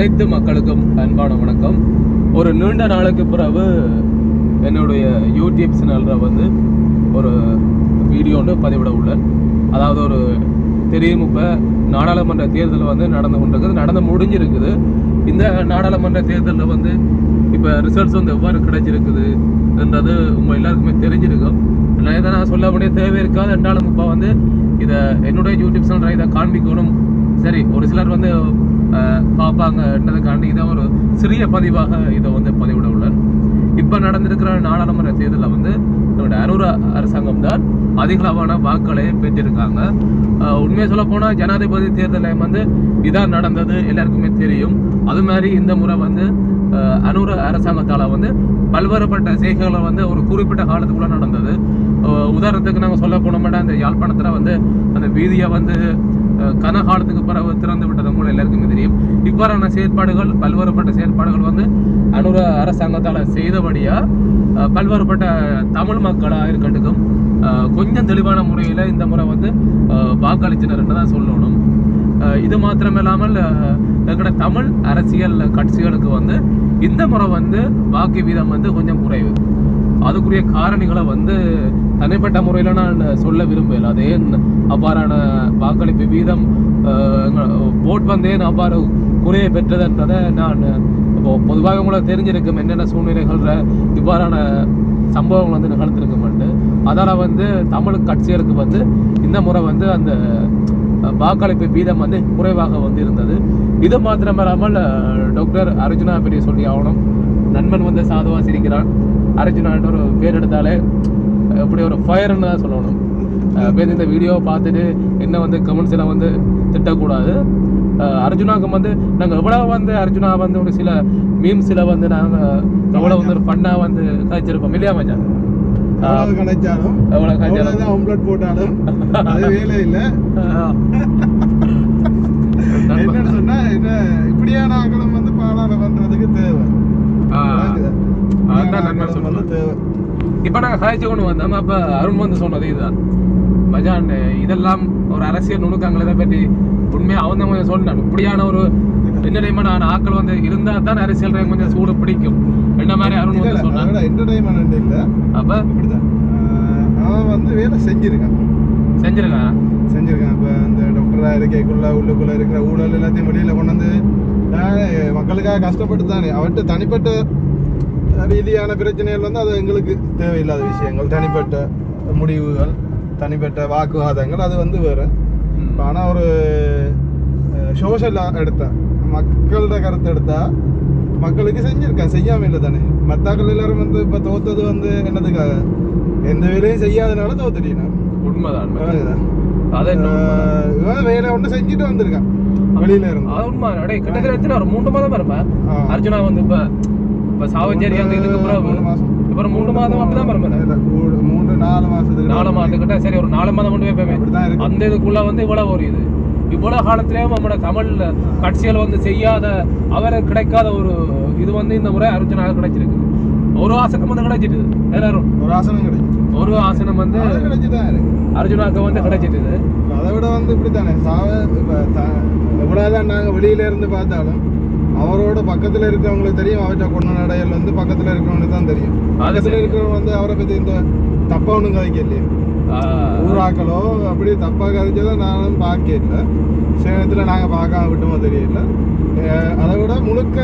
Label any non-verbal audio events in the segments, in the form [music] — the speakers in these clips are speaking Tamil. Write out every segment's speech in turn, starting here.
அனைத்து மக்களுக்கும் அன்பான வணக்கம். ஒரு நீண்ட நாளுக்கு பிறகு என்னுடைய யூடியூப் சேனலில் வந்து ஒரு வீடியோ ஒன்று பதிவிட உள்ளேன். அதாவது ஒரு தெரியும் இப்போ நாடாளுமன்ற தேர்தல் வந்து நடந்து கொண்டிருக்குது நடந்து முடிஞ்சிருக்குது. இந்த நாடாளுமன்ற தேர்தலில் வந்து இப்போ ரிசல்ட்ஸ் வந்து எவ்வாறு கிடைச்சிருக்குது என்றது உங்கள் எல்லாருக்குமே தெரிஞ்சிருக்கும். இதை நான் சொல்ல முடிய தேவை இருக்காது என்றாலும் இப்போ வந்து இதை என்னுடைய யூடியூப் சேனல் இதை காண்பிக்கணும். சரி ஒரு சிலர் வந்து பார்ப்பாங்கன்றதுக்காண்டி இதை ஒரு சிறிய பதிவாக இதை வந்து பதிவிட உள்ளேன் இப்போ நடந்திருக்கிற நாடாளுமன்ற தேர்தலில் வந்து நம்முடைய அரூரா அரசாங்கம் தான் அதிகளவான வாக்களை பெற்றிருக்காங்க. உண்மையை சொல்ல போனால் ஜனாதிபதி தேர்தலில் வந்து இதான் நடந்தது எல்லாருக்குமே தெரியும். அது மாதிரி இந்த முறை வந்து அனூர அரசாங்கத்தால் வந்து பல்வேறுபட்ட செய்கைகளை வந்து ஒரு குறிப்பிட்ட காலத்துக்குள்ளே நடந்தது. உதாரணத்துக்கு நாங்கள் சொல்ல போனோம்னா அந்த யாழ்ப்பாணத்தில் வந்து அந்த வீதியை வந்து கனகாலத்துக்கு பிறகு திறந்து விட்டது கூட எல்லாருக்குமே தெரியும். இவ்வாறான செயற்பாடுகள் பல்வேறுபட்ட செயற்பாடுகள் வந்து அனுர அரசாங்கத்தால் செய்தபடியாக பல்வேறுபட்ட தமிழ் மக்களாக இருக்கட்டும் கொஞ்சம் தெளிவான முறையில் இந்த முறை வந்து அஹ், தான் சொல்லணும். இது மாத்திரமில்லாமல் அஹ், எங்களோட தமிழ் அரசியல் கட்சிகளுக்கு வந்து இந்த முறை வந்து வாக்கு வீதம் வந்து கொஞ்சம் குறைவு. அதுக்குரிய காரணிகளை வந்து தனிப்பட்ட முறையில் நான் சொல்ல விரும்பல அதே அவ்வாறான வாக்களிப்பு வீதம் ஓட் வந்தேன் அவ்வாறு குறையை பெற்றதுன்றதை நான் இப்போ பொதுவாக உங்களுக்கு தெரிஞ்சிருக்கும் என்னென்ன சூழ்நிலைகள்ல இவ்வாறான சம்பவங்கள் வந்து நிகழ்ந்திருக்குமெண்டு அதால் வந்து தமிழ் கட்சிகளுக்கு வந்து இந்த முறை வந்து அந்த வாக்களிப்பு வீதம் வந்து குறைவாக வந்து இருந்தது இது மாத்திரமில்லாமல் டாக்டர் அர்ஜுனா பெரிய சொல்லி ஆகணும் நண்பன் வந்து சாதுவாக சிரிக்கிறான் அர்ஜுனான்ற ஒரு பேர் எடுத்தாலே எப்படி ஒரு ஃபயர்னு தான் சொல்லணும். பேர் இந்த வீடியோவை பார்த்துட்டு என்ன வந்து கமெண்ட்ஸில் வந்து திட்டக்கூடாது. அர்ஜுனாவுக்கு வந்து நாங்கள் எவ்வளோ வந்து அர்ஜுனா வந்து ஒரு சில மீம்ஸில் வந்து நாங்கள் எவ்வளோ வந்து ஒரு ஃபன்னாக வந்து கழிச்சிருப்போம் இல்லையா மச்சான்? கிடைச்சாலும் எவ்வளோ போட்டாலும் அது வேலை இல்ல. [laughs] என்னன்னு என்ன இப்படியான வந்து பாலாளர் பண்றதுக்கு தேவை. நண்பன் வந்து தேவை. இப்போ நாங்கள் காய்ச்சி கொண்டு வந்தோம். அப்போ அருண் வந்து சொன்னது இதுதான். மஜான் இதெல்லாம் ஒரு அரசியல் நுணுக்கங்களை இதை பற்றி உண்மையாக அவன் தான் கொஞ்சம் சொன்னான். இப்படியான ஒரு என்னடைமான ஆட்கள் வந்து இருந்தால் தான் அரசியல் கொஞ்சம் சூடு பிடிக்கும். என்ன மாதிரி அருண் வந்து சொன்னான்? என்டர்டைன்மெண்ட் இல்ல. அப்போ? இப்படிதான் அவன் வந்து வேலை செஞ்சிருக்கான். செஞ்சிருக்கான்? செஞ்சிருக்கான். இப்போ இந்த டாக்டராக இருக்கைக்குள்ள உள்ளுக்குள்ள இருக்கிற ஊழல் எல்லாத்தையும் வெளியில கொண்டு வந்து மக்களுக்காக கஷ்டப்பட்டு தானே அவர்கிட்ட தனிப்பட்ட ரீதியான பிரச்சனைகள் வந்து அது எங்களுக்கு தேவையில்லாத விஷயங்கள். தனிப்பட்ட முடிவுகள் தனிப்பட்ட வாக்குவாதங்கள் அது வந்து வேற. ஆனால் ஒரு சோஷல் எடுத்தா மக்களோட கருத்து எடுத்தா மக்களுக்கு செஞ்சிருக்கான் செய்யாம இல்லை தானே. மத்தாக்கள் எல்லாரும் வந்து இப்போ தோத்தது வந்து என்னதுக்காக? எந்த வேலையும் செய்யாதனால தோத்துட்டீங்க. உண்மைதான். அதுதான். அது என்ன உண்மை? ஆஹ் இவன் வேலை ஒன்று செஞ்சுட்டு வந்திருக்கான் வெளியில இருந்து. அது உண்மை. கிட்டத்தட்ட ஒரு மூன்று மாதம் இருப்பேன். அர்ஜுனா வந்து இப்போ இப்போ சாவச்சேரி அந்த இதுக்கு பிறகு ஒரு மூணு மாதம் அப்படிதான் பரம்பரை மூணு- நாலு மாசத்துக்கு நாலு மாதத்துக்கிட்ட சரி ஒரு நாலு மாதம் கொண்டு போய். அந்த இதுக்குள்ள வந்து இவ்வளவு ஒரு இது. இவ்வளவு காலத்திலேயும் நம்மளோட தமிழ் கட்சிகள் வந்து செய்யாத அவருக்கு கிடைக்காத ஒரு இது வந்து இந்த முறை அர்ஜுனாக கிடைச்சிருக்கு. ஒரு ஆசனம் வந்து கிடைச்சிட்டு எல்லாரும். ஒரு ஆசனம் கிடைச்சு ஒரு ஆசனம் வந்து அர்ஜுனாக்கு வந்து கிடைச்சிட்டுது அதை விட வந்து இப்படித்தானே? சாவ இப்போ எவ்வளோதான் நாங்கள் வெளியில இருந்து பார்த்தாலும் அவரோட பக்கத்தில் இருக்கிறவங்களுக்கு தெரியும் அவர்கிட்ட கொண்ட நடைகள் வந்து பக்கத்தில் இருக்கிறவங்களுக்கு தான் தெரியும். பக்கத்தில். இருக்கிறவங்க வந்து அவரை பற்றி இந்த தப்பா ஒன்றும் கதைக்க இல்லையே ஊராக்களோ அப்படி தப்பாக கதைச்சதை நானும் பார்க்க இல்லை சில நேரத்தில் நாங்கள் பார்க்காம விட்டோமோ தெரியல. அதை விட முழுக்க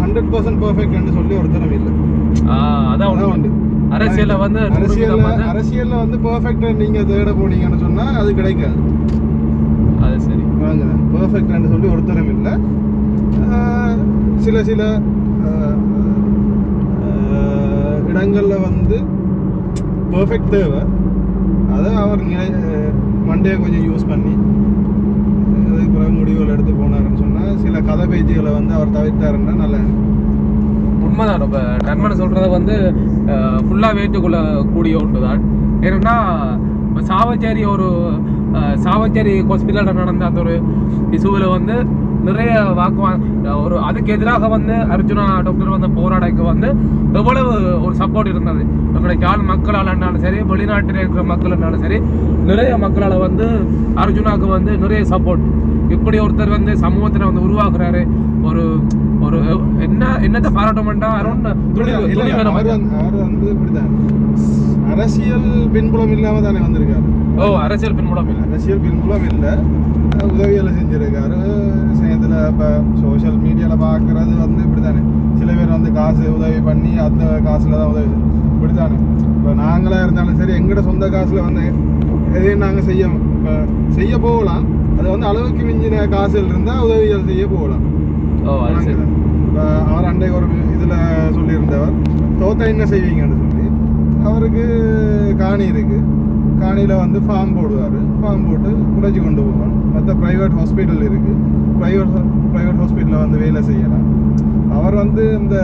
ஹண்ட்ரட் பர்சன்ட் பர்ஃபெக்ட்னு சொல்லி ஒருத்தரும் இல்லை. அதான். உண்டு. அரசியல்ல வந்து அரசியல்ல வந்து அரசியல்ல வந்து பெர்ஃபெக்டா நீங்க தேட போனீங்கன்னு சொன்னா அது கிடைக்காது. அது சரி. பெர்ஃபெக்ட்னு சொல்லி ஒருத்தரும் இல்லை. சில சில இடங்களில் வந்து பர்ஃபெக்ட் தேவை. அதை அவர் மண்டே மண்டையை கொஞ்சம் யூஸ் பண்ணி அதுக்கு பிறகு முடிவுகள் எடுத்து போனாருன்னு சொன்னால் சில கதை பேச்சுகளை வந்து அவர் தவிர்த்தாருன்னா நல்லா உண்மைதான். இப்போ நண்பன் சொல்கிறத வந்து ஃபுல்லாக ஏற்றுக்கொள்ள கூடிய ஒன்று தான் ஏன்னா இப்போ சாவச்சேரி ஒரு சாவச்சேரி ஹாஸ்பிட்டலில் நடந்த அந்த ஒரு இசுவில் வந்து நிறைய வாக்குவா ஒரு அதுக்கு எதிராக வந்து அர்ஜுனா டாக்டர் வந்து போராடக்கு வந்து எவ்வளவு ஒரு சப்போர்ட் இருந்தது. எங்களுடைய யாழ் மக்களால் இருந்தாலும் சரி வெளிநாட்டில் இருக்கிற மக்கள் இருந்தாலும் சரி நிறைய மக்களால் வந்து அர்ஜுனாவுக்கு வந்து நிறைய சப்போர்ட் இப்படி ஒருத்தர் வந்து சமூகத்தில் வந்து உருவாக்குறாரு. ஒரு ஒரு என்ன என்னத்தை பாராட்டமெண்டா அருண் துணி வந்து அரசியல் பின்புலம் இல்லாம தானே வந்திருக்காரு. ஓ அரசியல் பின்புலம் இல்லை. அரசியல் பின்புலம் இல்லை. உதவிகளை செஞ்சிருக்காரு. சமயத்தில் இப்போ சோஷியல் மீடியாவில் பார்க்குறது வந்து இப்படி தானே சில பேர் வந்து காசு உதவி பண்ணி அந்த காசில் தான் உதவி இப்படி தானே இப்போ நாங்களாக இருந்தாலும் சரி எங்களோட சொந்த காசில் வந்து எதையும் நாங்கள் செய்ய இப்போ செய்ய போகலாம். அது வந்து அளவுக்கு மிஞ்சின காசுகள் இருந்தால் உதவிகள் செய்ய போகலாம். ஓ இப்போ அவர் அன்றைக்கு ஒரு இதில் சொல்லியிருந்தவர் தோத்தா என்ன செய்வீங்கன்னு சொல்லி. அவருக்கு காணி இருக்கு. காணியில் வந்து ஃபார்ம் போடுவார். ஃபார்ம் போட்டு குறைச்சி கொண்டு போவார். மற்ற ப்ரைவேட் ஹாஸ்பிட்டல் இருக்குது ப்ரைவேட் ப்ரைவேட் ஹாஸ்பிட்டலில் வந்து வேலை செய்யலாம். அவர் வந்து இந்த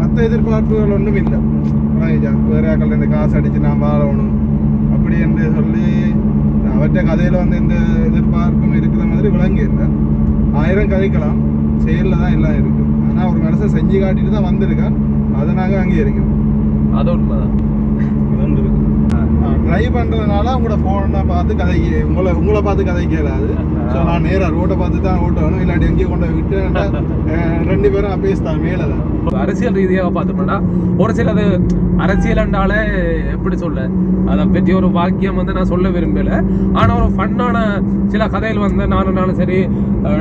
மற்ற எதிர்பார்ப்புகள் ஒன்றும் இல்லை. வேறு ஆக்கள் காசு அடித்து நான் வாழணும். அப்படி என்று சொல்லி அவற்றை கதையில் வந்து எந்த எதிர்பார்ப்பும் இருக்கிற மாதிரி விளங்கி இல்லை. ஆயிரம் கதைக்கலாம். செயலில் தான் எல்லாம் இருக்குது ஆனால் ஒரு மனசை செஞ்சு காட்டிட்டு தான் வந்திருக்கான் அதை நாங்கள் அங்கீகரிக்கிறோம். அது உண்மைதான். ட்ரைவ் பண்ணுறதுனால உங்களோட ஃபோனை பார்த்து கதை உங்களை உங்களை பார்த்து கதை கேளாது. ஸோ நான் நேராக ரோட்டை பார்த்து தான் ஓட்டணும் இல்லாட்டி எங்கேயும் கொண்டு போய் விட்டு ரெண்டு பேரும் பேசுதான் மேலே தான். அரசியல் ரீதியாக பார்த்தோம்னா ஒரு சிலது அரசியல் என்றாலே எப்படி சொல்ல அதை பற்றி ஒரு வாக்கியம் வந்து நான் சொல்ல விரும்பலை. ஆனால் ஒரு ஃபன்னான சில கதைகள் வந்து நானும் நானும் சரி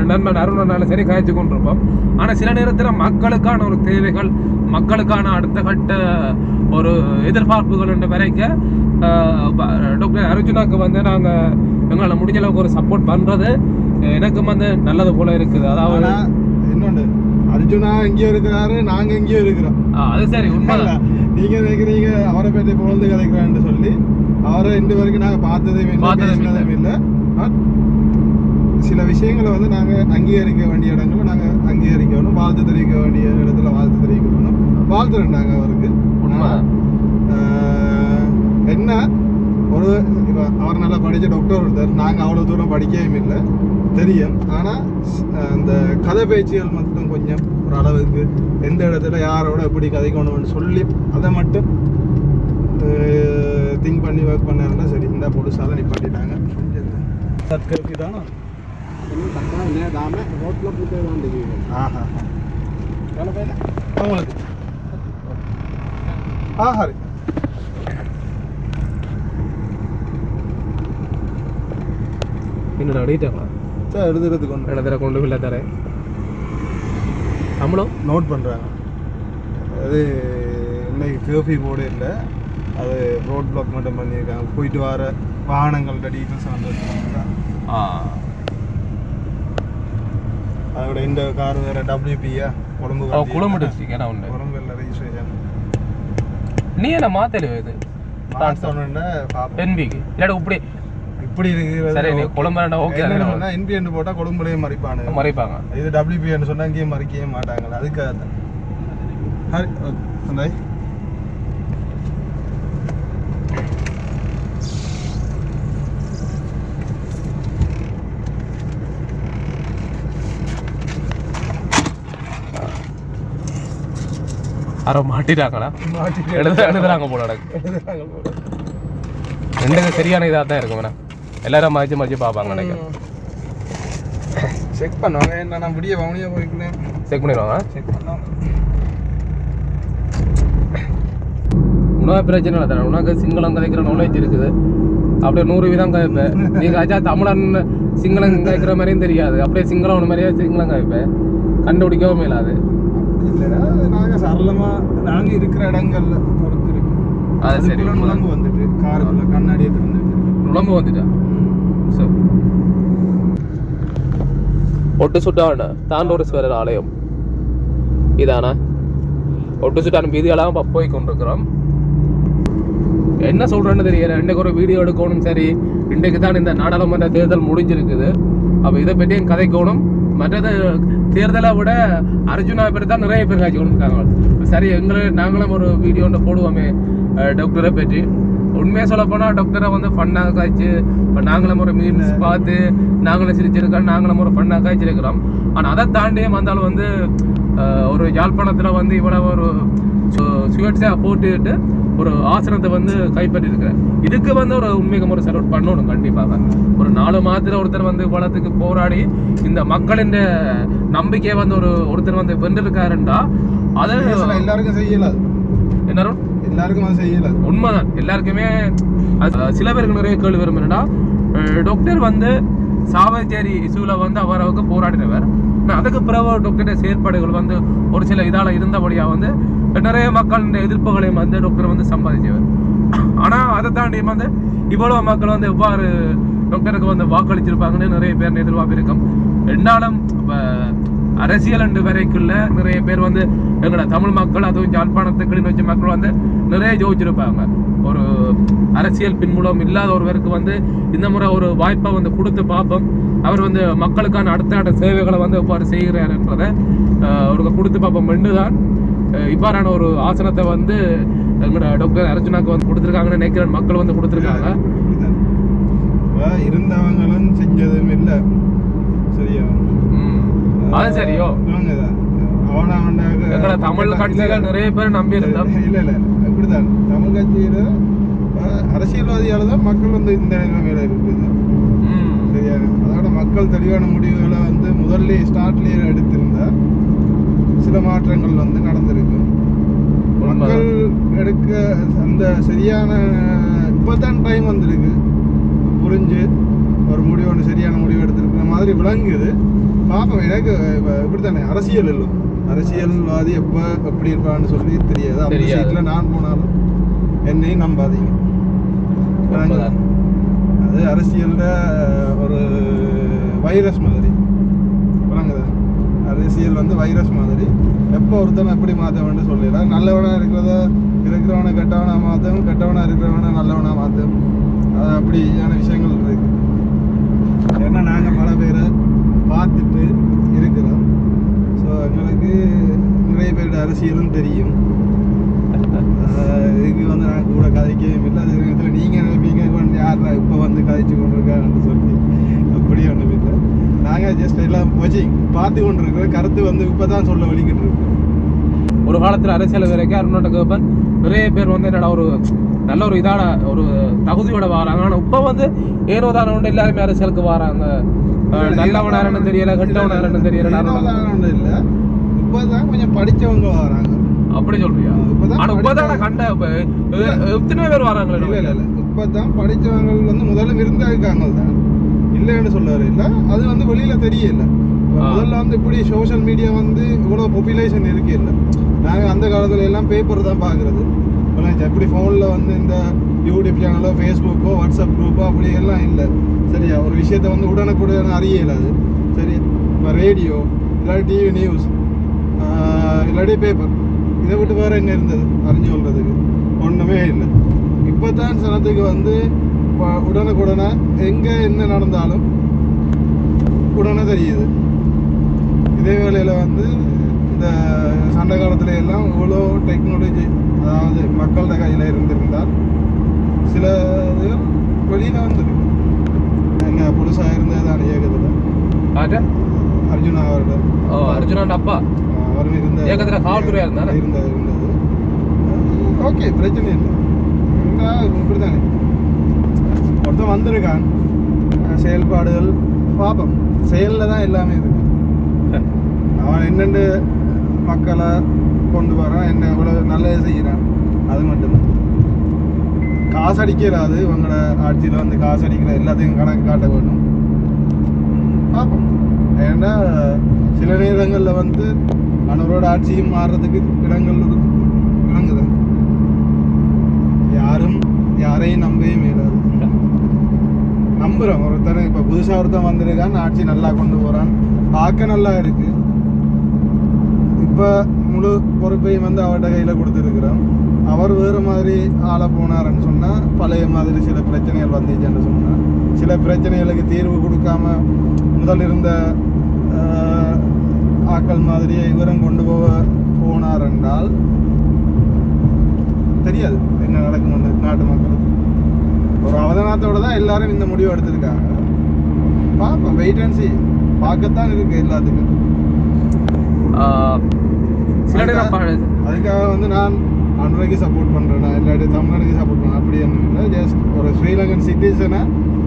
நண்பன் அருணனாலும் சரி கதைச்சு கொண்டிருப்போம். ஆனால் சில நேரத்தில் மக்களுக்கான ஒரு தேவைகள் மக்களுக்கான அடுத்த கட்ட ஒரு எதிர்பார்ப்புகள் என்று வரைக்க அஹ், ப- டாக்டர் அர்ஜுனாக்கு வந்து நாங்கள் எங்களால் முடிஞ்ச அளவுக்கு ஒரு சப்போர்ட் பண்ணுறது எனக்கும் வந்து நல்லது போல இருக்குது. அதாவது இன்னொன்று அர்ஜுனா எங்கேயோ இருக்கிறாரு நாங்கள் எங்கேயோ இருக்கிறோம். அது சரி உண்மைதான். நீங்க நினைக்கிறீங்க அவரை பற்றி புகழ்ந்து கதைக்கிறான்னு சொல்லி அவரை இன்று வரைக்கும் நாங்க பார்த்ததும் இல்லை பார்த்ததும் இல்லை. சில விஷயங்களை வந்து நாங்கள் அங்கீகரிக்க வேண்டிய இடங்களில் நாங்கள் அங்கீகரிக்கணும். வாழ்த்து தெரிவிக்க வேண்டிய இடத்துல வாழ்த்து தெரிவிக்கணும். வாழ்த்துறேன் நாங்கள் அவருக்கு. உண்மை. என்ன? ஒரு இப்போ அவர் நல்லா படித்த டாக்டர் ஒருத்தர். நாங்கள் அவ்வளோ தூரம் படிக்கவே இல்லை. தெரியும். ஆனால் அந்த கதை பேச்சுகள் மட்டும் கொஞ்சம் ஒரு அளவுக்கு எந்த இடத்துல யாரோட எப்படி கதைக்கணும்னு சொல்லி அதை மட்டும் திங்க் பண்ணி ஒர்க் பண்ணாருன்னா சரி. இந்த பொடுசால நிப்பாட்டிட்டாங்க. சத்கர்த்தி தானா? உங்களுக்கு ஆஹாரு என்னடா அடிட்டாங்களா சார் எழுதுறது கொண்டு. எழுதுற கொண்டு இல்லை தர நம்மளும்? நோட் பண்ணுறாங்க அது இன்னைக்கு கேஃபி போர்டு இல்லை. அது ரோட் பிளாக் மட்டும் பண்ணியிருக்காங்க. போயிட்டு வர வாகனங்களோட டீட்டெயில்ஸ் வந்து ஆ. அதோட இந்த கார் வேற டபிள்யூபியா உடம்பு குளம்பு என்ன உண்டு உடம்பு இல்லை. ரெஜிஸ்ட்ரேஷன் நீ என்ன மாத்தல இது? என்பிக்கு இல்லாட்டி இப்படி இப்படி இருக்கிறது சரி நீ குழம்பு ஓகே என்னன்னா என்பிஎன் போட்டால் கொழும்புலையும் மறிப்பானு. மறைப்பாங்க. இது டபிள்யூபின்னு சொன்னா இங்கேயும் மறிக்கவே மாட்டாங்களா அதுக்காக தான் ஹரி யாரோ மாட்டிட்டாங்களா? மாட்டிட்டு எழுத எழுதுறாங்க போல. ரெண்டுக்கு சரியான இதாக தான் இருக்கும் வேணா எல்லாரும் மதிச்சு மதிச்சு பார்ப்பாங்க நினைக்கிறேன். செக் பண்ணுவாங்க. என்ன நான் விடிய வவுனியா போய்க்கிறேன் செக் பண்ணிடுவாங்க செக் பண்ணுவாங்க. உணவு பிரச்சனை இல்லை தானே உனக்கு சிங்களம் கதைக்கிற நாலேஜ் இருக்குது. அப்படியே நூறு வீதம் கதைப்பேன் நீங்க ஆச்சா தமிழன் சிங்களம் கதைக்கிற மாதிரியும் தெரியாது. அப்படியே சிங்களம் ஒன்று மாதிரியே சிங்களம் கதைப்பேன் கண்டுபிடிக்கவும் இல்லாது இல்லைடா நாங்கள் சரளமாக நாங்கள் இருக்கிற இடங்கள்ல பொறுத்து இருக்கு அது சரி. நுழம்பு வந்துட்டு காருக்குள்ள கண்ணாடியை திறந்து நுழம்பு வந்துட்டா? ஸோ ஒட்டு சுட்டான தாண்டோரீஸ்வரர் ஆலயம். இதானா? ஒட்டு சுட்டான ப- போய் கொண்டிருக்கிறோம். என்ன சொல்றேன்னு தெரியல. இன்றைக்கு ஒரு வீடியோ எடுக்கணும் சரி. இன்றைக்கு தான் இந்த நாடாளுமன்ற தேர்தல் முடிஞ்சிருக்குது. அப்போ இதை பற்றியும் கதைக்கணும். மற்றது தேர்தலை விட அர்ஜுனா பேர் தான் நிறைய பேர் காய்ச்சி கொண்டிருக்காங்க. சரி எங்களை நாங்களும் ஒரு வீடியோ ஒன்று போடுவோமே டாக்டரை பற்றி. உண்மையா சொல்ல போனா டாக்டரை வந்து ஃபன்னாக காய்ச்சி இப்போ நாங்களும் ஒரு மீன்ஸ் பார்த்து நாங்களும் சிரிச்சிருக்கோம் நாங்களும் ஒரு ஃபன்னாக காய்ச்சிருக்கிறோம். ஆனா அதை தாண்டியே வந்தாலும் வந்து ஒரு யாழ்ப்பாணத்துல வந்து இவ்வளவு ஒரு சுயட்ஸாக போட்டுட்டு ஒரு ஆசனத்தை வந்து கைப்பற்றிருக்கிறேன் இதுக்கு வந்து ஒரு உண்மைக்கு ஒரு செலவு பண்ணணும் கண்டிப்பாக. ஒரு நாலு மாதத்துல ஒருத்தர் வந்து இவ்வளத்துக்கு போராடி இந்த மக்களின் நம்பிக்கையை வந்து ஒரு ஒருத்தர் வந்து வென்றிருக்காருண்டா அதை எல்லாருக்கும் செய்யலாது என்ன எல்லாருக்கும் அது செய்யலாது உண்மைதான். எல்லாருக்குமே அது சில பேருக்கு நிறைய கேள்வி வரும். என்னடா? டாக்டர் வந்து சாவச்சேரி இசுவில் வந்து அவரவுக்கு போராடினவர். அதுக்கு பிறகு டாக்டர் செயற்பாடுகள் வந்து ஒரு சில இதால இருந்தபடியா வந்து நிறைய மக்களின் எதிர்ப்புகளையும் வந்து டாக்டர் வந்து சம்பாதிச்சவர். ஆனா அதை தாண்டி வந்து இவ்வளவு மக்கள் வந்து எவ்வாறு டாக்டருக்கு வந்து வாக்களிச்சிருப்பாங்கன்னு நிறைய பேர் எதிர்பார்ப்பு இருக்கும். ரெண்டாலும் இப்போ அரசியல் அண்டு வரைக்குள்ள நிறைய பேர் வந்து எங்களோட தமிழ் மக்கள் அதுவும் யாழ்ப்பாணத்தை கிளிநொச்சி மக்கள் வந்து நிறைய ஜோதிச்சிருப்பாங்க. ஒரு அரசியல் பின்புலம் இல்லாத ஒருவருக்கு வந்து இந்த முறை ஒரு வாய்ப்பை வந்து கொடுத்து பார்ப்போம். அவர் வந்து மக்களுக்கான அடுத்த அடுத்த சேவைகளை வந்து எவ்வாறு செய்கிறாருன்றதை அவருக்கு கொடுத்து பார்ப்போம். ரெண்டு தான் இவ்வாறான ஒரு ஆசனத்தை வந்து எங்களோட டாக்டர் அர்ஜுனாக்கு வந்து கொடுத்துருக்காங்கன்னு நினைக்கிறேன். மக்கள் வந்து கொடுத்துருக்காங்க. இருந்தவங்களும் செஞ்சதும் இல்ல. சரியா? ம். அது சரியோ? எங்களோட தமிழ் கட்சிகள் நிறைய பேர் நம்பி இருந்தோம் இல்ல இல்ல இப்படிதான் தமிழ் கட்சியில அரசியல்வாதியால தான் மக்கள் வந்து இந்த நிலைமையில இருக்குது. ம். சரியா? அதோட மக்கள் தெளிவான முடிவுகளை வந்து முதல்ல ஸ்டார்ட்லயே எடுத்திருந்தா சில மாற்றங்கள் வந்து நடந்திருக்கு மக்கள் எடுக்க அந்த சரியான இப்பதான் டைம் வந்திருக்கு. புரிஞ்சு ஒரு முடிவு ஒன்று சரியான முடிவு எடுத்திருக்கிற மாதிரி விளங்குது. பார்ப்போம் எனக்கு இப்ப இப்படித்தானே அரசியல் இல்லை. அரசியல்வாதி எப்போ எப்படி இருப்பான்னு சொல்லி தெரியாது. அந்த. சீட்டில் நான் போனாலும் என்னையும் நம்பாதீங்க. அது அரசியல்ல ஒரு வைரஸ் மாதிரி. விளங்குதா. அரசியல் வந்து வைரஸ் மாதிரி. எப்போ ஒருத்தனை எப்படி மாற்ற வேண்டும் சொல்லலாம் நல்லவனா இருக்கிறத இருக்கிறவனை கெட்டவனா மாற்றும் கெட்டவனா இருக்கிறவனை நல்லவனா மாற்றும் அது அப்படியான விஷயங்கள் இருக்கு. ஏன்னா நாங்கள் பல பேரை பார்த்துட்டு இருக்கிறோம். ஸோ எங்களுக்கு நிறைய பேரோட அரசியலும் தெரியும். ஆஹ் இதுக்கு வந்து நான் கூட கதைக்கவும் இல்லை. அதே நேரத்தில் நீங்கள் நினைப்பீங்க வந்து யாரா இப்போ வந்து கதைச்சு கொண்டிருக்காங்கன்னு சொல்லி அப்படி ஒன்றும் இல்லை. நாங்கள் ஜஸ்ட் எல்லாம் வச்சு பார்த்து கொண்டிருக்கிறோம். கருத்து வந்து இப்போ தான் சொல்ல வலிக்கிட்டு இருக்கோம் ஒரு காலத்தில் அரசியல் வரைக்கும் அருணாட்ட கோபன் நிறைய பேர் வந்து என்னடா ஒரு நல்ல ஒரு இதான ஒரு தகுதியோட வராங்க. ஆனா இப்ப வந்து ஏனோ தானே ஒன்று எல்லாருமே அரசியலுக்கு வராங்க. நல்லவன் யாருன்னு தெரியல கெட்டவன் யாருன்னு தெரியல இல்லை. இப்போ தான் கொஞ்சம் படித்தவங்க வராங்க. அப்படி சொல்றியா? இப்பதான் ஆனா இப்பதான கண்ட எத்தனை பேர் வராங்களே இல்லை இல்லை இல்லை. இப்போ தான் படித்தவங்க வந்து முதல்ல இருந்திருக்காங்க தான் இல்லைன்னு சொல்ல இல்லை. அது வந்து வெளியில் தெரியல. முதல்ல வந்து இப்படி சோஷியல் மீடியா வந்து இவ்வளோ பாப்புலேஷன் இருக்கு இல்லை. நாங்கள் அந்த காலத்துல எல்லாம் பேப்பர் தான் பார்க்குறது எப்படி ஃபோனில் வந்து இந்த யூடியூப் சேனலோ ஃபேஸ்புக்கோ வாட்ஸ்அப் குரூப்போ அப்படி எல்லாம் இல்லை. சரியா? ஒரு விஷயத்தை வந்து உடனுக்குடன் அறிய அது சரி? இப்போ ரேடியோ இல்லாட்டி டிவி நியூஸ் இல்லாட்டி பேப்பர் இதை விட்டு வேறு என்ன இருந்தது? அறிஞ்சு கொள்றதுக்கு. ஒன்றுமே இல்லை. இப்போ தான் சனத்துக்கு வந்து உடனுக்குடனே எங்கே என்ன நடந்தாலும் உடனே தெரியுது. இதே வேளையில் வந்து இந்த சண்டை காலத்துல எல்லாம் இவ்வளோ டெக்னாலஜி அதாவது மக்களோட கையில் இருந்திருந்தால் சில இதுகள் வெளியில் வந்திருக்கு என்ன புதுசாக இருந்தது தான் இயக்கத்தில்? அர்ஜுனா அவரோட ஓ அர்ஜுனாண்ட அப்பா. அவரும் இருந்த இயக்கத்துல காவல்துறையா இருந்தாரா? இருந்தது. இருந்தது ஓகே பிரச்சனை இல்லை. இப்படி தானே ஒருத்தன் வந்திருக்கான். செயல்பாடுகள் பார்ப்போம் செயலில் தான் எல்லாமே இருக்கு. அவன் என்னென்று மக்களை கொண்டு வரான் என்ன இவ்வளோ நல்லது செய்கிறான். அது மட்டும்தான். காசு அடிக்கிறாது இவங்களோட ஆட்சியில் வந்து காசு அடிக்கிற எல்லாத்தையும் கணக்கு காட்ட வேணும் பார்ப்போம். ஏன்னா சில நேரங்களில் வந்து அவரோட ஆட்சியும் மாறுறதுக்கு இடங்கள் இருக்கு. விளங்குது. யாரும் யாரையும் நம்பவே முடியாது. நம்புகிறேன் ஒருத்தர் இப்போ புதுசாக ஒருத்தன் வந்திருக்கான். ஆட்சி நல்லா கொண்டு போகிறான் பார்க்க நல்லா இருக்குது இப்போ முழு பொறுப்பையும் வந்து அவர்கிட்ட கையில் கொடுத்துருக்குறோம். அவர் வேறு மாதிரி ஆளை போனாருன்னு சொன்னால் பழைய மாதிரி சில பிரச்சனைகள் வந்துச்சுன்னு சொன்னால் சில பிரச்சனைகளுக்கு தீர்வு கொடுக்காம முதல் இருந்த ஆக்கள் மாதிரியே இவரும் கொண்டு போக போனார் என்றால் தெரியாது என்ன நடக்கும் நாட்டு மக்களுக்கு. ஒரு அவதானத்தோடு தான் எல்லாரும் இந்த முடிவு எடுத்திருக்காங்க. பார்ப்போம் வெயிட் அண்ட் சி பார்க்கத்தான் இருக்குது எல்லாத்துக்கும். அதுக்காக வந்து நான் அனுரைக்கு சப்போர்ட் பண்ணுறேன் இல்லாட்டி தமிழ்நாடுக்கு சப்போர்ட் பண்ணேன் அப்படி என்ன ஜஸ்ட் ஒரு ஸ்ரீலங்கன் சிட்டிசனை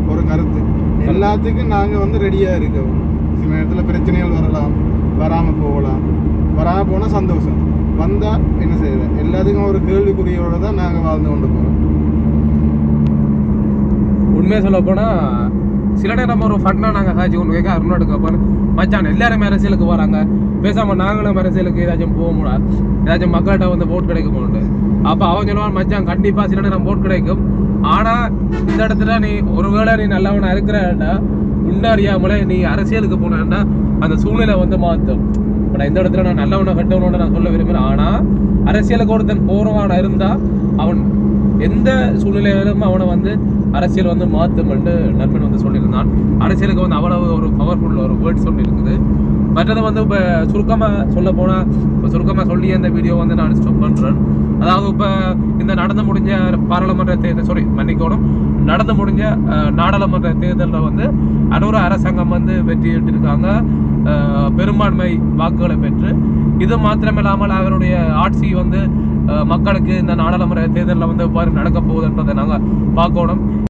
ஒரு கருத்து எல்லாத்துக்கும் நாங்கள் வந்து ரெடியாக இருக்கோம் சில நேரத்தில் பிரச்சனைகள் வரலாம் வராமல் போகலாம் வராமல் போனால் சந்தோஷம் வந்தால் என்ன செய்யுது எல்லாத்துக்கும் ஒரு கேள்விக்குறியோட தான் நாங்கள் வாழ்ந்து கொண்டு போகிறோம் உண்மையை சொல்ல போனா சில நேரம் ஒரு ஃபண்டா நாங்க காய்ச்சி கொண்டு கேட்க அருணாட்டுக்கு அப்புறம் மச்சான் எல்லாரும் அரசியலுக்கு வராங்க பேசாமல் நாங்களும் அரசியலுக்கு ஏதாச்சும் போக முடியாது ஏதாச்சும் மக்கள்கிட்ட வந்து ஓட் கிடைக்க போகணும் அப்போ அவன் சொல்லுவான் மச்சான் கண்டிப்பாக சில நேரம் ஓட் கிடைக்கும். ஆனால் இந்த இடத்துல நீ ஒருவேளை நீ நல்லவனாக இருக்கிறடா உண்டாரியாமலே நீ அரசியலுக்கு போனான்னா அந்த சூழ்நிலை வந்து மாற்றும். இப்போ நான் இந்த இடத்துல நான் நல்லவனை கட்டவனோட நான் சொல்ல விரும்புகிறேன் ஆனால் அரசியலுக்கு ஒருத்தன் போகிறவனாக இருந்தால் அவன் எந்த சூழ்நிலையிலும் அவனை வந்து அரசியல் வந்து மாற்றும் என்று நண்பன் வந்து சொல்லியிருந்தான். அரசியலுக்கு வந்து அவ்வளவு ஒரு பவர்ஃபுல் ஒரு வேர்ட் சொல்லியிருக்குது மற்றது வந்து இப்போ சுருக்கமாக சொல்ல போனால் இப்போ சுருக்கமாக சொல்லி அந்த வீடியோ வந்து நான் ஸ்டாப் பண்ணுறேன் அதாவது இப்போ இந்த நடந்து முடிஞ்ச பாராளுமன்ற தேர்தல் சாரி மன்னிக்கணும். நடந்து முடிஞ்ச நாடாளுமன்ற தேர்தலில் வந்து அனுர அரசாங்கம் வந்து வெற்றி பெற்றிருக்காங்க. பெரும்பான்மை வாக்குகளை பெற்று இது மாத்திரமில்லாமல் அவருடைய ஆட்சி வந்து மக்களுக்கு இந்த நாடாளுமன்ற தேர்தலில் வந்து எவ்வாறு நடக்க போகுதுன்றதை நாங்கள் பார்க்கணும்.